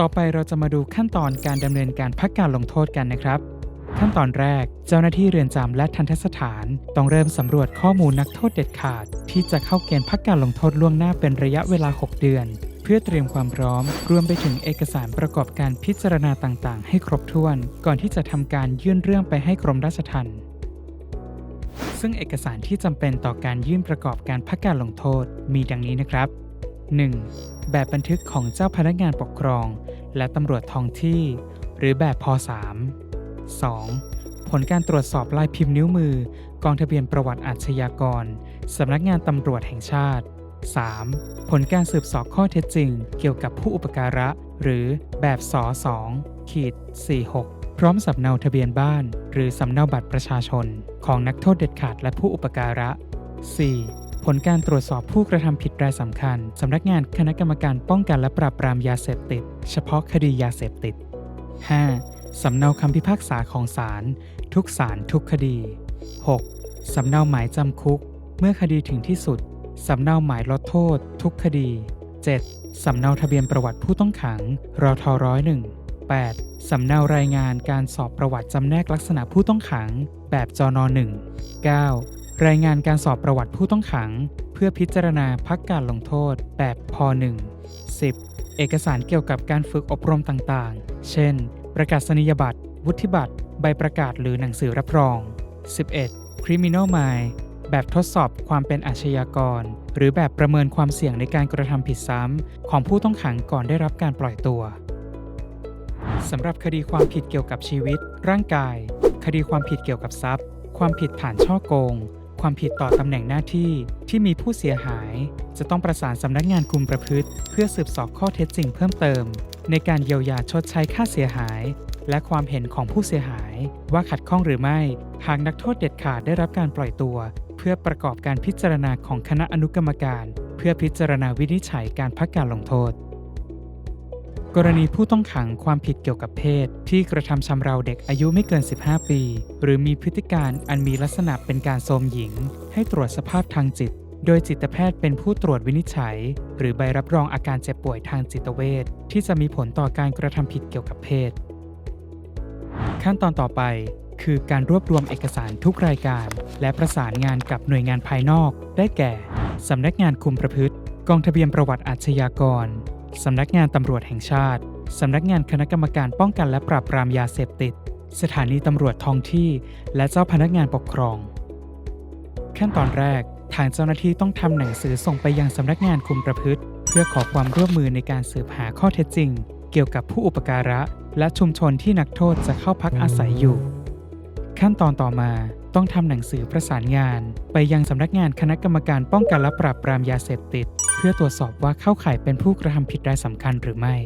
ต่อไปเราจะมาดูขั้นตอนการดำเนินการพักการลงโทษกันนะครับ ขั้นตอนแรก เจ้าหน้าที่เรือนจำและทันทสถาน ต้องเริ่มสำรวจข้อมูลนักโทษเด็ดขาด ที่จะเข้าเกณฑ์พักการลงโทษล่วงหน้าเป็นระยะเวลา 6 เดือน เพื่อเตรียมความพร้อม รวมไปถึงเอกสารประกอบการพิจารณาต่างๆ ให้ครบถ้วน ก่อนที่จะทำการยื่นเรื่องไปให้กรมราชทัณฑ์ซึ่งเอกสารที่จำเป็นต่อการยื่นประกอบการพักการลงโทษมีดังนี้นะครับ 1. แบบบันทึกของเจ้าพนักงานปกครอง และตำรวจท้องที่ หรือแบบพ .3 2. ผลการตรวจสอบลายพิมพ์นิ้วมือ กองทะเบียนประวัติอาชญากรสำนักงานตำรวจแห่งชาติ 3. ผลการสืบสอบข้อเท็จจริง เกี่ยวกับผู้อุปการะ หรือแบบส2ขีด46 พร้อมสำเนาทะเบียนบ้าน หรือสำเนาบัตรประชาชน ของนักโทษเด็ดขาดและผู้อุปการะ 4. ผลการตรวจสอบผู้กระทำผิดรายสำคัญ สำนักงานคณะกรรมการป้องกันและปราบปรามยาเสพติด เฉพาะคดียาเสพติด 5. สำเนาคำพิพากษาของศาลทุกศาลทุกคดี 6. สำเนาหมายจำคุก เมื่อคดีถึงที่สุด สำเนาหมายลดโทษ ทุกคดี 7. สำเนาทะเบียนประวัติผู้ต้องขังรอทร้อยหนึ่ง 8. สำเนารายงานการสอบประวัติจำแนกลักษณะผู้ต้องขัง แบบจนหนึ่ง 9. รายงานการสอบประวัติผู้ต้องขัง เพื่อพิจารณาพักการลงโทษแบบพ .1 10. เอกสารเกี่ยวกับการฝึกอบรมต่างๆ เช่น ประกาศนียบัตร วุฒิบัตร ใบประกาศหรือหนังสือรับรอง 11. Criminal Mind แบบทดสอบความเป็นอาชญากร หรือแบบประเมินความเสี่ยงในการกระทำผิดซ้ำของผู้ต้องขังก่อนได้รับการปล่อยตัวสำหรับคดีความผิดเกี่ยวกับชีวิต ร่างกาย คดีความผิดเกี่ยวกับทรัพย์ ความผิดฐานช่อโกง ความผิดต่อตำแหน่งหน้าที่ที่มีผู้เสียหาย จะต้องประสานสำนักงานคุมประพฤติ เพื่อสืบสอบข้อเท็จจริงเพิ่มเติม ในการเยียวยาชดใช้ค่าเสียหาย และความเห็นของผู้เสียหาย ว่าขัดข้องหรือไม่ หากนักโทษเด็ดขาดได้รับการปล่อยตัว เพื่อประกอบการพิจารณาของคณะอนุกรรมการ เพื่อพิจารณาวินิจฉัยการพักการลงโทษ กรณีผู้ต้องขังความผิดเกี่ยวกับเพศ ที่กระทำชำเราเด็กอายุไม่เกิน 15 ปี หรือมีพฤติการอันมีลักษณะเป็นการโทมหญิง ให้ตรวจสภาพทางจิต โดยจิตแพทย์เป็นผู้ตรวจวินิจฉัย หรือใบรับรองอาการเจ็บป่วยทางจิตเวชที่จะมีผลต่อการกระทำผิดเกี่ยวกับเพศ ขั้นตอนต่อไปคือการรวบรวมเอกสารทุกรายการ และประสานงานกับหน่วยงานภายนอก ได้แก่ สำนักงานคุมประพฤติ กองทะเบียนประวัติอาชญากร สำนักงานตำรวจแห่งชาติ สำนักงานคณะกรรมการป้องกันและปราบปรามยาเสพติด สถานีตำรวจท้องที่ และเจ้าพนักงานปกครอง ขั้นตอนแรก ทางเจ้าหน้าที่ต้องทำหนังสือส่งไปยังสำนักงานคุมประพฤติ เพื่อขอความร่วมมือในการสืบหาข้อเท็จจริง เกี่ยวกับผู้อุปการะ และชุมชนที่นักโทษจะเข้าพักอาศัยอยู่ ขั้นตอนต่อมาต้องทำหนังสือประสานงาน ไปยังสำนักงานคณะกรรมการป้องกันและปราบปรามยาเสพติด พื่อตรวจสอบว่าเข้าข่ายเป็นผู้กระทำผิดรายสำคัญหรือไม่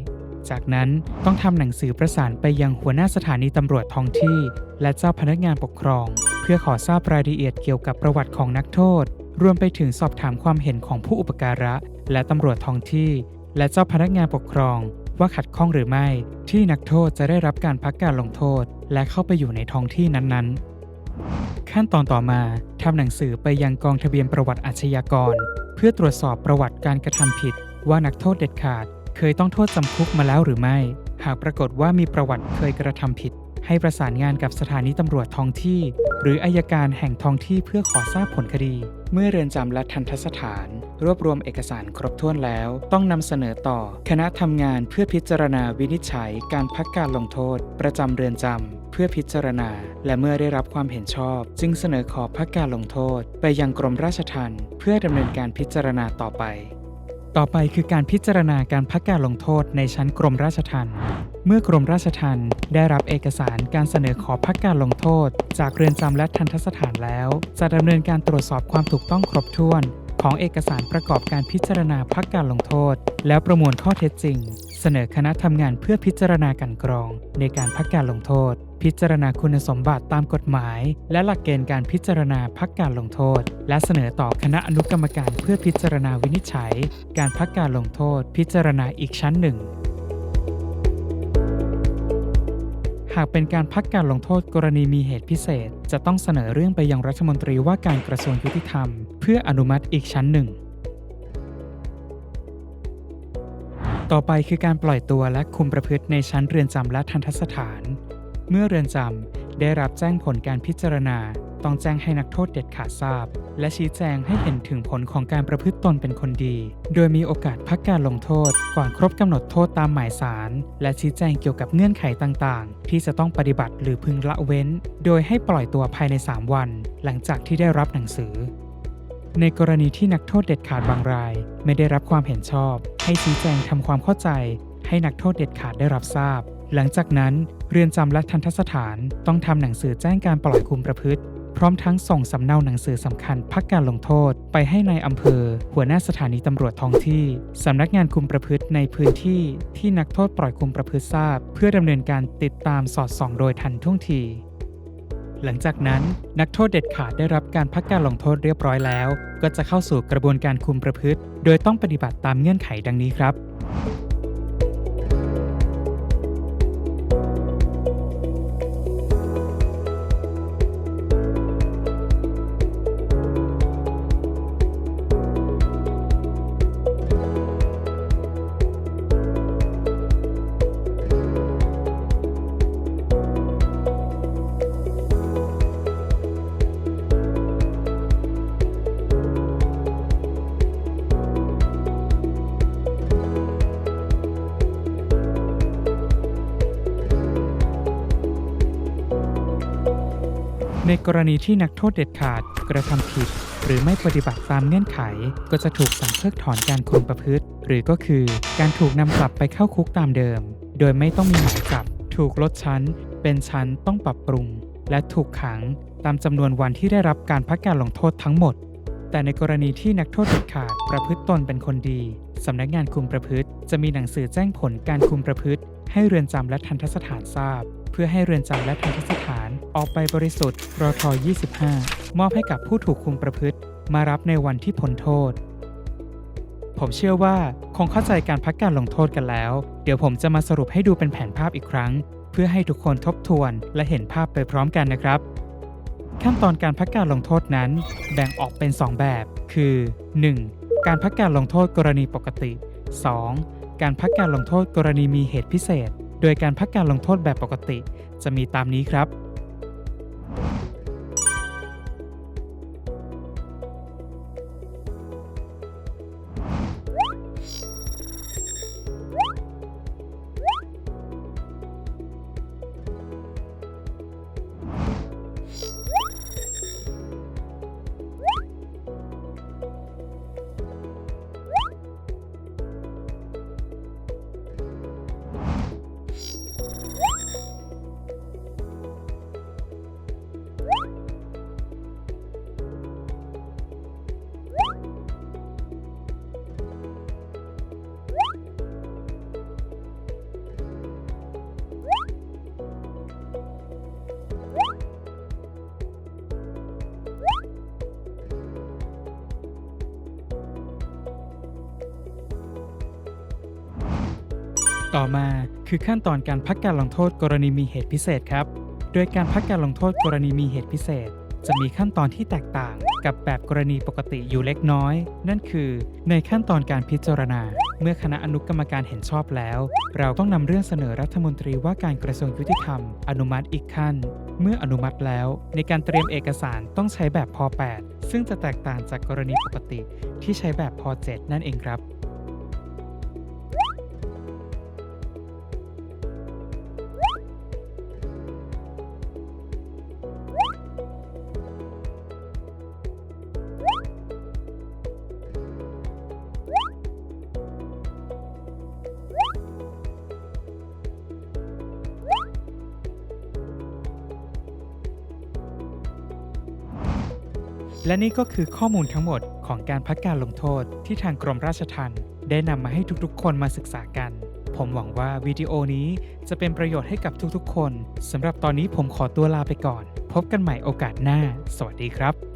จากนั้นต้องทำหนังสือประสานไปยังหัวหน้าสถานีตำรวจท้องที่ และเจ้าพนักงานปกครอง เพื่อขอทราบรายละเอียดเกี่ยวกับประวัติของนักโทษ รวมไปถึงสอบถามความเห็นของผู้อุปการะ และตำรวจท้องที่ และเจ้าพนักงานปกครอง ว่าขัดข้องหรือไม่ ที่นักโทษจะได้รับการพักการลงโทษ และเข้าไปอยู่ในท้องที่นั้นๆ ขั้นตอนต่อมาทำหนังสือไปยังกองทะเบียนประวัติอาชญากร เพื่อตรวจสอบประวัติการกระทำผิด ว่านักโทษเด็ดขาด เคยต้องโทษจำคุกมาแล้วหรือไม่ หากปรากฏว่ามีประวัติเคยกระทำผิด ให้ประสานงานกับสถานีตำรวจท้องที่ หรืออายการแห่งท้องที่เพื่อขอทราบผลคดี เมื่อเรือนจำและทันทสถาน รวบรวมเอกสารครบถ้วนแล้ว ต้องนำเสนอต่อ คณะทำงานเพื่อพิจารณาวินิจฉัยการพักการลงโทษ ประจำเรือนจำเพื่อพิจารณา และเมื่อได้รับความเห็นชอบ จึงเสนอขอพักการลงโทษ ไปยังกรมราชทัณฑ์เพื่อดำเนินการพิจารณาต่อไป ต่อไปคือการพิจารณาการพักการลงโทษในชั้นกรมราชทัณฑ์ เมื่อกรมราชทัณฑ์ได้รับเอกสารการเสนอขอพักการลงโทษ จากเรือนจำและทันทสถานแล้ว จะดำเนินการตรวจสอบความถูกต้องครบถ้วน ของเอกสารประกอบการพิจารณาพักการลงโทษ แล้วประมวลข้อเท็จจริง เสนอคณะทำงานเพื่อพิจารณากันกรอง ในการพักการลงโทษ พิจารณาคุณสมบัติตามกฎหมาย และหลักเกณฑ์การพิจารณาพักการลงโทษ และเสนอต่อคณะอนุกรรมการเพื่อพิจารณาวินิจฉัย การพักการลงโทษ พิจารณาอีกชั้นหนึ่งากเป็นการพักการลงโทษกรณีมีเหตุพิเศษ จะต้องเสนอเรื่องไปยังรัฐมนตรีว่าการกระทรวงยุติธรรม เพื่ออนุมัติอีกชั้นหนึ่ง ต่อไปคือการปล่อยตัวและคุมประพฤติในชั้นเรือนจำและทันทสถาน เมื่อเรือนจำ ได้รับแจ้งผลการพิจารณา ต้องแจ้งให้นักโทษเด็ดขาดทราบ และชี้แจงให้เห็นถึงผลของการประพฤติตนเป็นคนดี โดยมีโอกาสพักการลงโทษก่อนครบกำหนดโทษตามหมายสาร และชี้แจงเกี่ยวกับเงื่อนไขต่างๆ ที่จะต้องปฏิบัติหรือพึงละเว้น โดยให้ปล่อยตัวภายใน 3 วัน หลังจากที่ได้รับหนังสือในกรณีที่นักโทษเด็ดขาดบางราย ไม่ได้รับความเห็นชอบ ให้ชี้แจงทำความเข้าใจ ให้นักโทษเด็ดขาดได้รับทราบ หลังจากนั้นเรือนจำและทันทสถานต้องทำหนังสือแจ้งการปล่อยคุมประพฤติ พร้อมทั้งส่งสำเนาหนังสือสำคัญพักการลงโทษ ไปให้ในายอำเภอ หัวหน้าสถานีตำรวจท้องที่สำนักงานคุมประพฤติในพื้นที่ที่นักโทษปล่อยคุมประพฤติทราบ เพื่อดำเนินการติดตามสอดส่องโดยทันท่วงทีหลังจากนั้นนักโทษเด็ดขาดได้รับการพักการลงโทษเรียบร้อยแล้ว ก็จะเข้าสู่กระบวนการคุมประพฤติ โดยต้องปฏิบัติตามเงื่อนไขดังนี้ครับ ในกรณีที่นักโทษเด็ดขาดกระทำผิด หรือไม่ปฏิบัติตามเงื่อนไข ก็จะถูกสั่งเพิกถอนการคุมประพฤติ หรือก็คือการถูกนำกลับไปเข้าคุกตามเดิม โดยไม่ต้องมีหมายจับ ถูกลดชั้น เป็นชั้นต้องปรับปรุง และถูกขังตามจำนวนวันที่ได้รับการพักการลงโทษทั้งหมด แต่ในกรณีที่นักโทษเด็ดขาดประพฤติตนเป็นคนดีสำนักงานคุมประพฤติ จะมีหนังสือแจ้งผลการคุมประพฤติ ให้เรือนจำและทันทสถานทราบ พื่อให้เรือนจำและทันทสถานออกไปบริสุทธิ์รอท25 มอบให้กับผู้ถูกคุมประพฤติ มารับในวันที่พ้นโทษ ผมเชื่อว่าคงเข้าใจการพักการลงโทษกันแล้ว เดี๋ยวผมจะมาสรุปให้ดูเป็นแผนภาพอีกครั้ง เพื่อให้ทุกคนทบทวนและเห็นภาพไปพร้อมกันนะครับขั้นตอนการพักการลงโทษนั้น แบ่งออกเป็น 2 แบบ คือ 1. การพักการลงโทษกรณีปกติ 2. การพักการลงโทษกรณีมีเหตุพิเศษ โดยการพักการลงโทษแบบปกติ จะมีตามนี้ครับ ต่อมาคือขั้นตอนการพักการลงโทษกรณีมีเหตุพิเศษครับ โดยการพักการลงโทษกรณีมีเหตุพิเศษ จะมีขั้นตอนที่แตกต่างกับแบบกรณีปกติอยู่เล็กน้อย นั่นคือ ในขั้นตอนการพิจารณา เมื่อคณะอนุกรรมการเห็นชอบแล้ว เราต้องนำเรื่องเสนอรัฐมนตรีว่าการกระทรวงยุติธรรม อนุมัติอีกขั้น เมื่ออนุมัติแล้ว ในการเตรียมเอกสารต้องใช้แบบพ 8 ซึ่งจะแตกต่างจากกรณีปกติที่ใช้แบบพ 7 นั่นเองครับ และนี่ก็คือข้อมูลทั้งหมดของการพักการลงโทษที่ทางกรมราชทัณฑ์ได้นำมาให้ทุกๆ คนมาศึกษากัน ผมหวังว่าวิดีโอนี้จะเป็นประโยชน์ให้กับทุกๆ คนสำหรับตอนนี้ผมขอตัวลาไปก่อน พบกันใหม่โอกาสหน้า สวัสดีครับ